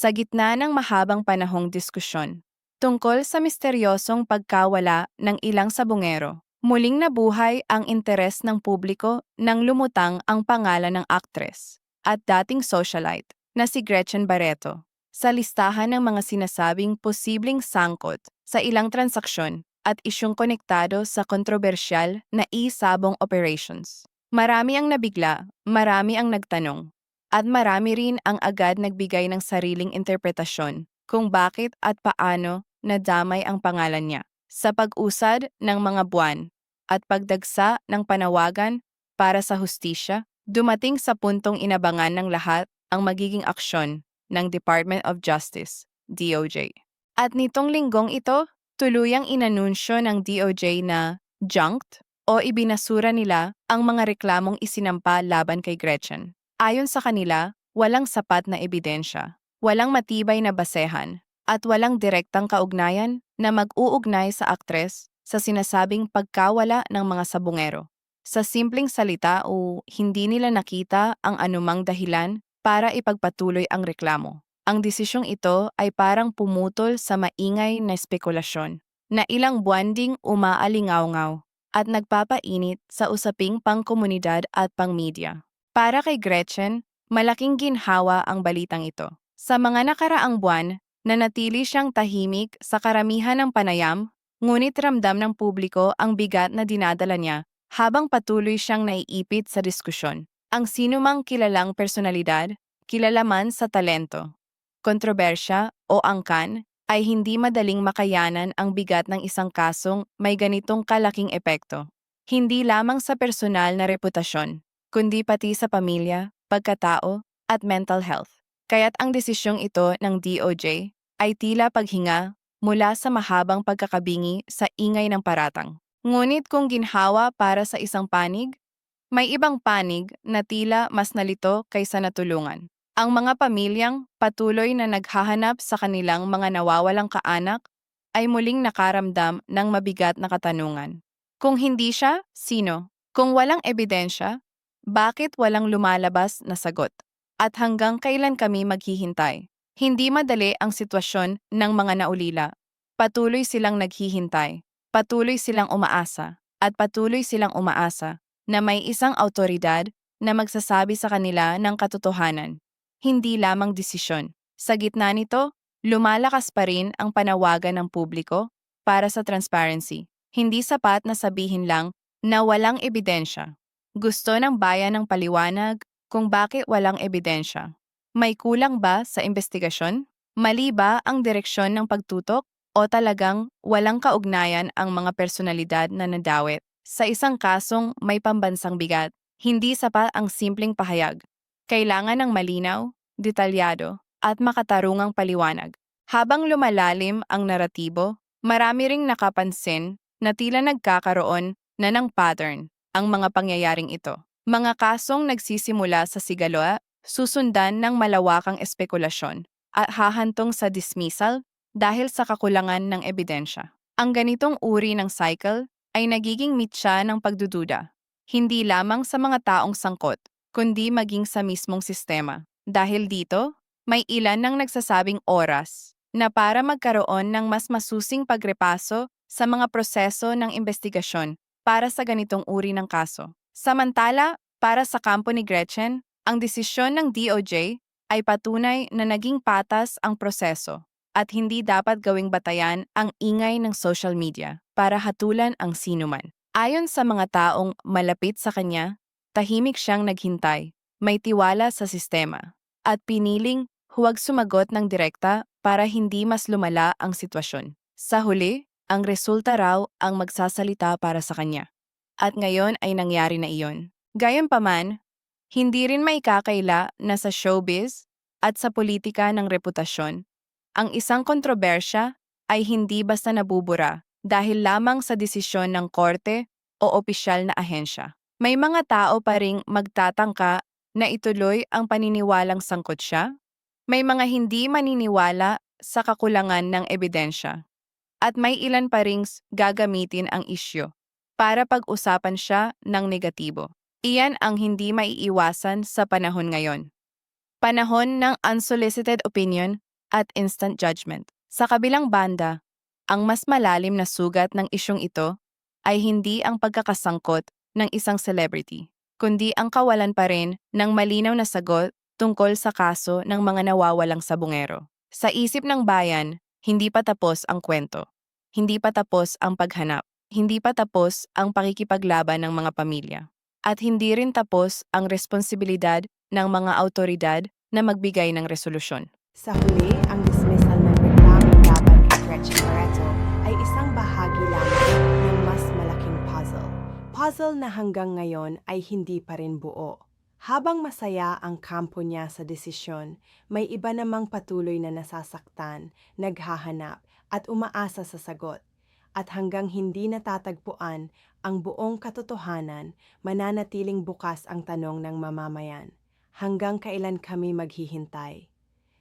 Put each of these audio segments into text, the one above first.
sa gitna ng mahabang panahong diskusyon tungkol sa misteryosong pagkawala ng ilang sabungero. Muling nabuhay ang interes ng publiko nang lumutang ang pangalan ng aktres at dating socialite na si Gretchen Barreto sa listahan ng mga sinasabing posibleng sangkot sa ilang transaksyon at isyong konektado sa kontrobersyal na e-sabong operations. Marami ang nabigla, marami ang nagtanong, at marami rin ang agad nagbigay ng sariling interpretasyon kung bakit at paano nadamay ang pangalan niya. Sa pag-usad ng mga buwan at pagdagsa ng panawagan para sa hustisya, dumating sa puntong inabangan ng lahat ang magiging aksyon ng Department of Justice, DOJ. At nitong linggong ito, tuluyang inanunsyo ng DOJ na junked o ibinasura nila ang mga reklamong isinampa laban kay Gretchen. Ayon sa kanila, walang sapat na ebidensya, walang matibay na basehan, at walang direktang kaugnayan na mag-uugnay sa aktres sa sinasabing pagkawala ng mga sabungero. Sa simpleng salita o hindi nila nakita ang anumang dahilan para ipagpatuloy ang reklamo. Ang desisyong ito ay parang pumutol sa maingay na spekulasyon na ilang buwan ding umaalingaw-ngaw at nagpapainit sa usaping pangkomunidad at pangmedia. Para kay Gretchen, malaking ginhawa ang balitang ito. Sa mga nakaraang buwan, nanatili siyang tahimik sa karamihan ng panayam, ngunit ramdam ng publiko ang bigat na dinadala niya habang patuloy siyang naiipit sa diskusyon. Ang sinumang kilalang personalidad, kilala man sa talento, kontrobersya o angkan, ay hindi madaling makayanan ang bigat ng isang kasong may ganitong kalaking epekto. Hindi lamang sa personal na reputasyon, kundi pati sa pamilya, pagkatao, at mental health. Kaya't ang desisyong ito ng DOJ ay tila paghinga mula sa mahabang pagkakabingi sa ingay ng paratang. Ngunit kung ginhawa para sa isang panig, may ibang panig na tila mas nalito kaysa natulungan. Ang mga pamilyang patuloy na naghahanap sa kanilang mga nawawalang kaanak ay muling nakaramdam ng mabigat na katanungan. Kung hindi siya, sino? Kung walang ebidensya, bakit walang lumalabas na sagot? At hanggang kailan kami maghihintay? Hindi madali ang sitwasyon ng mga naulila. Patuloy silang naghihintay, patuloy silang umaasa, at patuloy silang umaasa na may isang autoridad na magsasabi sa kanila ng katotohanan hindi lamang desisyon. Sa gitna nito, lumalakas pa rin ang panawagan ng publiko para sa transparency. Hindi sapat na sabihin lang na walang ebidensya. Gusto ng bayan ng paliwanag kung bakit walang ebidensya. May kulang ba sa investigasyon? Mali ba ang direksyon ng pagtutok? O talagang walang kaugnayan ang mga personalidad na nadawit? Sa isang kasong may pambansang bigat, hindi sapat ang simpleng pahayag. Kailangan ng malinaw, detalyado, at makatarungang paliwanag. Habang lumalalim ang naratibo, marami ring nakapansin na tila nagkakaroon na ng pattern ang mga pangyayaring ito. Mga kasong nagsisimula sa sigaloa, susundan ng malawakang espekulasyon at hahantong sa dismissal dahil sa kakulangan ng ebidensya. Ang ganitong uri ng cycle ay nagiging mitya ng pagdududa, hindi lamang sa mga taong sangkot, kundi maging sa mismong sistema. Dahil dito, may ilan nang nagsasabing oras na para magkaroon ng mas masusing pagrepaso sa mga proseso ng investigasyon para sa ganitong uri ng kaso. Samantala, para sa kampo ni Gretchen, ang desisyon ng DOJ ay patunay na naging patas ang proseso at hindi dapat gawing batayan ang ingay ng social media para hatulan ang sinuman. Ayon sa mga taong malapit sa kanya, tahimik siyang naghintay may tiwala sa sistema, at piniling huwag sumagot ng direkta para hindi mas lumala ang sitwasyon. Sa huli, ang resulta raw ang magsasalita para sa kanya. At ngayon ay nangyari na iyon. Gayunpaman, hindi rin may kakaila na sa showbiz at sa politika ng reputasyon, ang isang kontrobersya ay hindi basta nabubura dahil lamang sa desisyon ng korte o opisyal na ahensya. May mga tao pa ring magtatangka na ituloy ang paniniwalang sangkot siya? May mga hindi maniniwala sa kakulangan ng ebidensya. At may ilan pa ring gagamitin ang isyo para pag-usapan siya ng negatibo. Iyan ang hindi maiiwasan sa panahon ngayon. Panahon ng unsolicited opinion at instant judgment. Sa kabilang banda, ang mas malalim na sugat ng isyong ito ay hindi ang pagkakasangkot ng isang celebrity, kundi ang kawalan pa rin ng malinaw na sagot tungkol sa kaso ng mga nawawalang sabungero. Sa isip ng bayan, hindi pa tapos ang kwento. Hindi pa tapos ang paghanap. Hindi pa tapos ang pakikipaglaban ng mga pamilya. At hindi rin tapos ang responsibilidad ng mga autoridad na magbigay ng resolusyon. Sa huli, ang dismissal ng reklamo laban kay Gretchen Barreto ay isang bahagi lamang ng mas malaking puzzle. Puzzle na hanggang ngayon ay hindi pa rin buo. Habang masaya ang kampo niya sa desisyon, may iba namang patuloy na nasasaktan, naghahanap, at umaasa sa sagot. At hanggang hindi natatagpuan ang buong katotohanan, mananatiling bukas ang tanong ng mamamayan. Hanggang kailan kami maghihintay?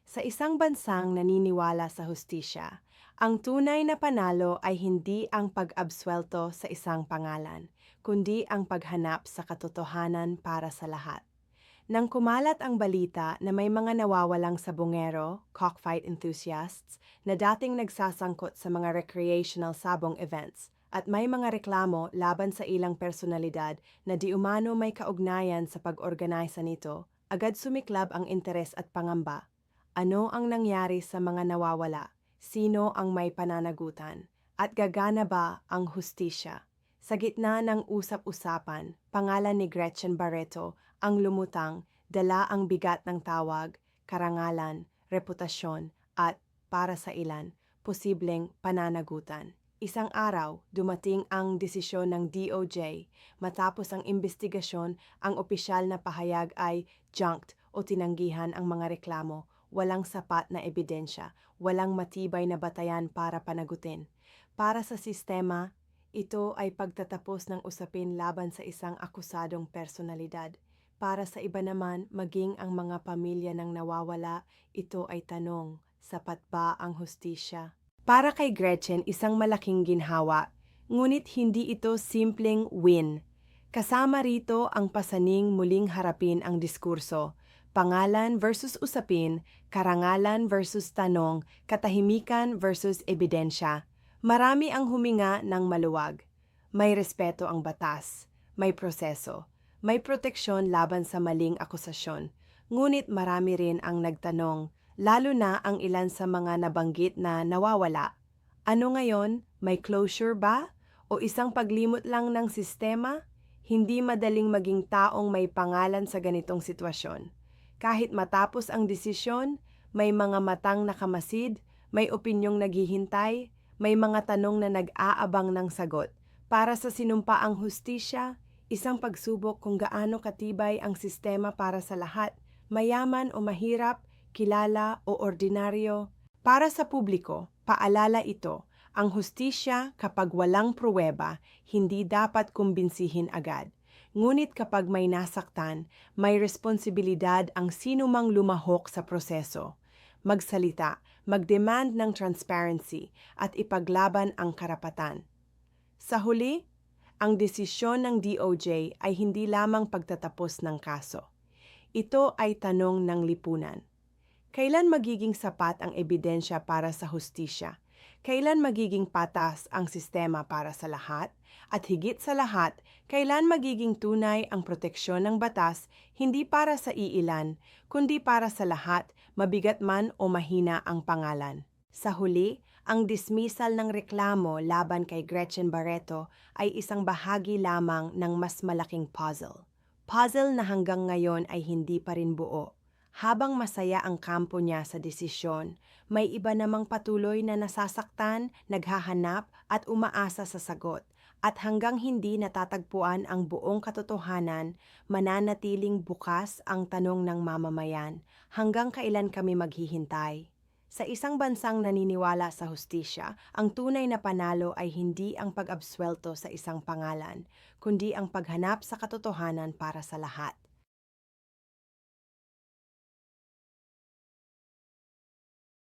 Sa isang bansang naniniwala sa hustisya, ang tunay na panalo ay hindi ang pag-abswelto sa isang pangalan, kundi ang paghanap sa katotohanan para sa lahat. Nang kumalat ang balita na may mga nawawalang sabongero, cockfight enthusiasts, na dating nagsasangkot sa mga recreational sabong events, at may mga reklamo laban sa ilang personalidad na di umano may kaugnayan sa pag-organisa nito, agad sumiklab ang interes at pangamba. Ano ang nangyari sa mga nawawala? Sino ang may pananagutan? At gagana ba ang hustisya? Sa gitna ng usap-usapan, pangalan ni Gretchen Barreto ang lumutang, dala ang bigat ng tawag, karangalan, reputasyon, at, para sa ilan, posibleng pananagutan. Isang araw, dumating ang desisyon ng DOJ. Matapos ang investigasyon, ang opisyal na pahayag ay junked o tinanggihan ang mga reklamo. Walang sapat na ebidensya, walang matibay na batayan para panagutin. Para sa sistema, ito ay pagtatapos ng usapin laban sa isang akusadong personalidad. Para sa iba naman, maging ang mga pamilya ng nawawala, ito ay tanong, sapat ba ang hustisya? Para kay Gretchen, isang malaking ginhawa, ngunit hindi ito simpleng win. Kasama rito ang pasaning muling harapin ang diskurso, pangalan versus usapin, karangalan versus tanong, katahimikan versus ebidensya. Marami ang huminga ng maluwag. May respeto ang batas, may proseso, may proteksyon laban sa maling akusasyon. Ngunit marami rin ang nagtanong, lalo na ang ilan sa mga nabanggit na nawawala. Ano ngayon? May closure ba? O isang paglimot lang ng sistema? Hindi madaling maging taong may pangalan sa ganitong sitwasyon. Kahit matapos ang desisyon, may mga matang nakamasid, may opinyong naghihintay, may mga tanong na nag-aabang ng sagot. Para sa sinumpaang hustisya, isang pagsubok kung gaano katibay ang sistema para sa lahat, mayaman o mahirap, kilala o ordinaryo. Para sa publiko, paalala ito, ang hustisya kapag walang pruweba, hindi dapat kumbinsihin agad. Ngunit kapag may nasaktan, may responsibilidad ang sinumang lumahok sa proseso. Magsalita, mag-demand ng transparency at ipaglaban ang karapatan. Sa huli, ang desisyon ng DOJ ay hindi lamang pagtatapos ng kaso. Ito ay tanong ng lipunan. Kailan magiging sapat ang ebidensya para sa hustisya? Kailan magiging patas ang sistema para sa lahat? At higit sa lahat, kailan magiging tunay ang proteksyon ng batas hindi para sa iilan, kundi para sa lahat, mabigat man o mahina ang pangalan. Sa huli, ang dismissal ng reklamo laban kay Gretchen Barreto ay isang bahagi lamang ng mas malaking puzzle. Puzzle na hanggang ngayon ay hindi pa rin buo. Habang masaya ang kampo niya sa desisyon, may iba namang patuloy na nasasaktan, naghahanap at umaasa sa sagot. At hanggang hindi natatagpuan ang buong katotohanan, mananatiling bukas ang tanong ng mamamayan, hanggang kailan kami maghihintay? Sa isang bansang naniniwala sa hustisya, ang tunay na panalo ay hindi ang pag-abswelto sa isang pangalan, kundi ang paghanap sa katotohanan para sa lahat.